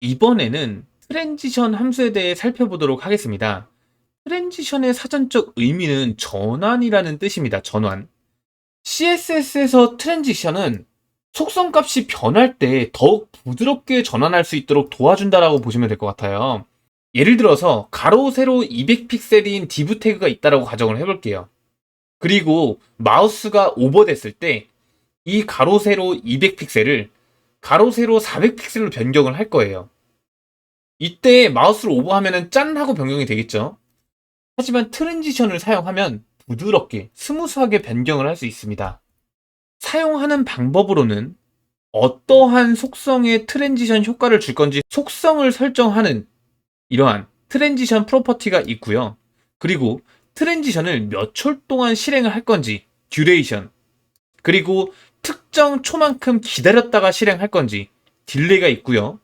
이번에는 트랜지션 함수에 대해 살펴보도록 하겠습니다. 트랜지션의 사전적 의미는 전환이라는 뜻입니다. 전환. CSS에서 트랜지션은 속성 값이 변할 때 더욱 부드럽게 전환할 수 있도록 도와준다라고 보시면 될 것 같아요. 예를 들어서 가로 세로 200픽셀인 div 태그가 있다라고 가정을 해볼게요. 그리고 마우스가 오버됐을 때 이 가로 세로 200픽셀을 가로 세로 400픽셀로 변경을 할 거예요. 이때 마우스를 오버하면은 짠 하고 변경이 되겠죠. 하지만 트랜지션을 사용하면 부드럽게 스무스하게 변경을 할 수 있습니다. 사용하는 방법으로는 어떠한 속성의 트랜지션 효과를 줄 건지 속성을 설정하는 이러한 트랜지션 프로퍼티가 있고요. 그리고 트랜지션을 몇 초 동안 실행을 할 건지 듀레이션 그리고 특정 초만큼 기다렸다가 실행할 건지 딜레이가 있고요.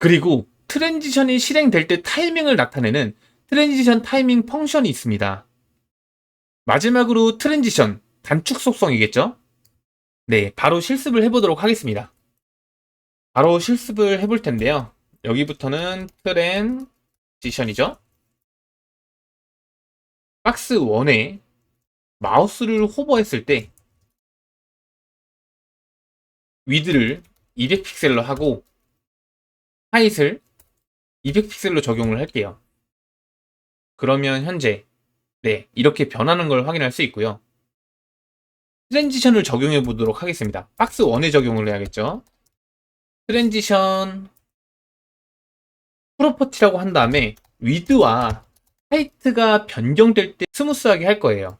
그리고 트랜지션이 실행될 때 타이밍을 나타내는 트랜지션 타이밍 펑션이 있습니다. 마지막으로 트랜지션 단축 속성이겠죠? 네, 바로 실습을 해보도록 하겠습니다. 바로 실습을 해볼 텐데요. 여기부터는 트랜지션이죠? 박스 1에 마우스를 호버했을 때 위드를 200픽셀로 하고 하이트를 200픽셀로 적용을 할게요. 그러면 현재 네 이렇게 변하는 걸 확인할 수 있고요. 트랜지션을 적용해 보도록 하겠습니다. 박스 1에 적용을 해야겠죠. 트랜지션 프로퍼티라고 한 다음에 위드와 하이트가 변경될 때 스무스하게 할 거예요.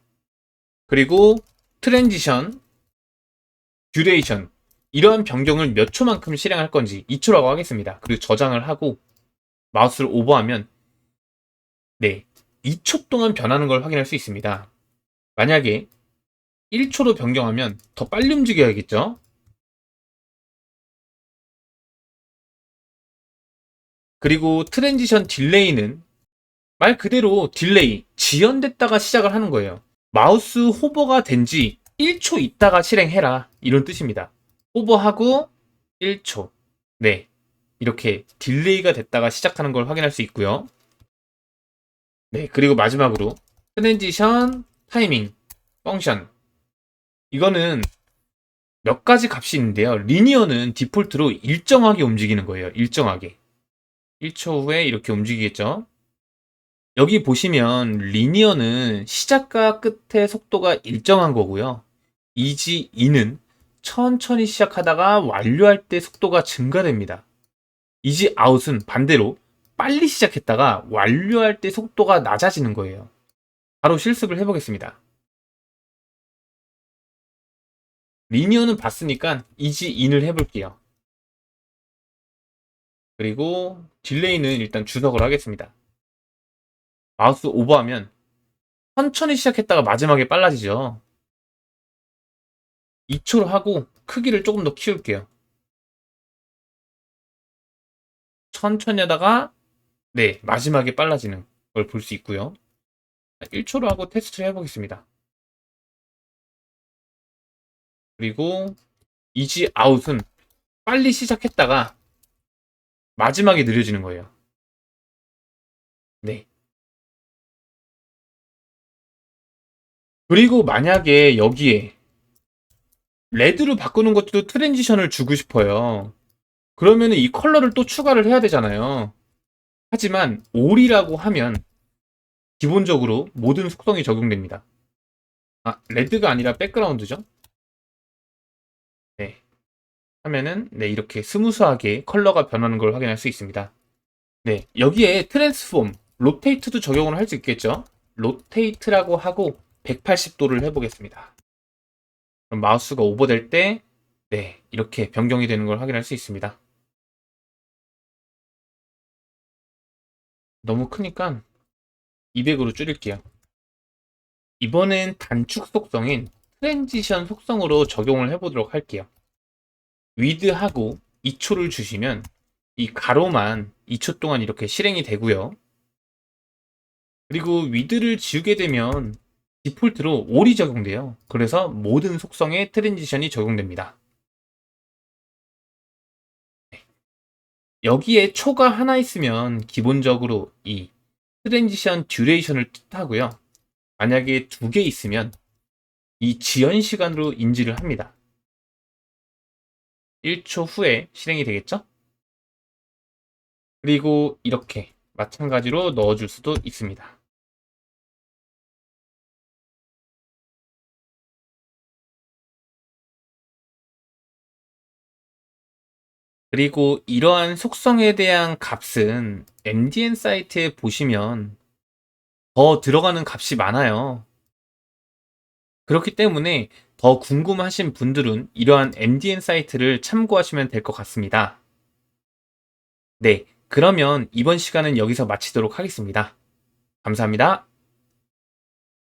그리고 트랜지션 듀레이션 이러한 변경을 몇 초만큼 실행할 건지 2초라고 하겠습니다. 그리고 저장을 하고 마우스를 오버하면 네 2초 동안 변하는 걸 확인할 수 있습니다. 만약에 1초로 변경하면 더 빨리 움직여야겠죠? 그리고 트랜지션 딜레이는 말 그대로 딜레이, 지연됐다가 시작을 하는 거예요. 마우스 호버가 된 지 1초 있다가 실행해라. 이런 뜻입니다. 호버하고 1초. 네. 이렇게 딜레이가 됐다가 시작하는 걸 확인할 수 있고요. 네. 그리고 마지막으로 트랜지션 타이밍 펑션. 이거는 몇 가지 값이 있는데요. 리니어는 디폴트로 일정하게 움직이는 거예요. 일정하게. 1초 후에 이렇게 움직이겠죠. 여기 보시면 리니어는 시작과 끝의 속도가 일정한 거고요. 이지 2는 천천히 시작하다가 완료할 때 속도가 증가됩니다. 이지 아웃은 반대로 빨리 시작했다가 완료할 때 속도가 낮아지는 거예요. 바로 실습을 해보겠습니다. 리니어는 봤으니까 이지 인을 해볼게요. 그리고 딜레이는 일단 주석을 하겠습니다. 마우스 오버하면 천천히 시작했다가 마지막에 빨라지죠. 2초로 하고 크기를 조금 더 키울게요. 천천히 하다가 네 마지막에 빨라지는 걸 볼 수 있고요. 1초로 하고 테스트 해보겠습니다. 그리고 이지 아웃은 빨리 시작했다가 마지막에 느려지는 거예요. 네. 그리고 만약에 여기에 레드로 바꾸는 것도 트랜지션을 주고 싶어요. 그러면 이 컬러를 또 추가를 해야 되잖아요. 하지만 올이라고 하면 기본적으로 모든 속성이 적용됩니다. 아, 레드가 아니라 백그라운드죠? 네. 하면은 네, 이렇게 스무스하게 컬러가 변하는 걸 확인할 수 있습니다. 네, 여기에 트랜스폼, 로테이트도 적용을 할 수 있겠죠? 로테이트라고 하고 180도를 해보겠습니다. 마우스가 오버될 때, 네, 이렇게 변경이 되는 걸 확인할 수 있습니다. 너무 크니까 200으로 줄일게요. 이번엔 단축 속성인 트랜지션 속성으로 적용을 해보도록 할게요. 위드하고 2초를 주시면 이 가로만 2초 동안 이렇게 실행이 되고요. 그리고 위드를 지우게 되면 디폴트로 올이 적용돼요. 그래서 모든 속성에 트랜지션이 적용됩니다. 여기에 초가 하나 있으면 기본적으로 이 트랜지션 듀레이션을 뜻하고요. 만약에 두 개 있으면 이 지연 시간으로 인지를 합니다. 1초 후에 실행이 되겠죠? 그리고 이렇게 마찬가지로 넣어줄 수도 있습니다. 그리고 이러한 속성에 대한 값은 MDN 사이트에 보시면 더 들어가는 값이 많아요. 그렇기 때문에 더 궁금하신 분들은 이러한 MDN 사이트를 참고하시면 될 것 같습니다. 네, 그러면 이번 시간은 여기서 마치도록 하겠습니다. 감사합니다.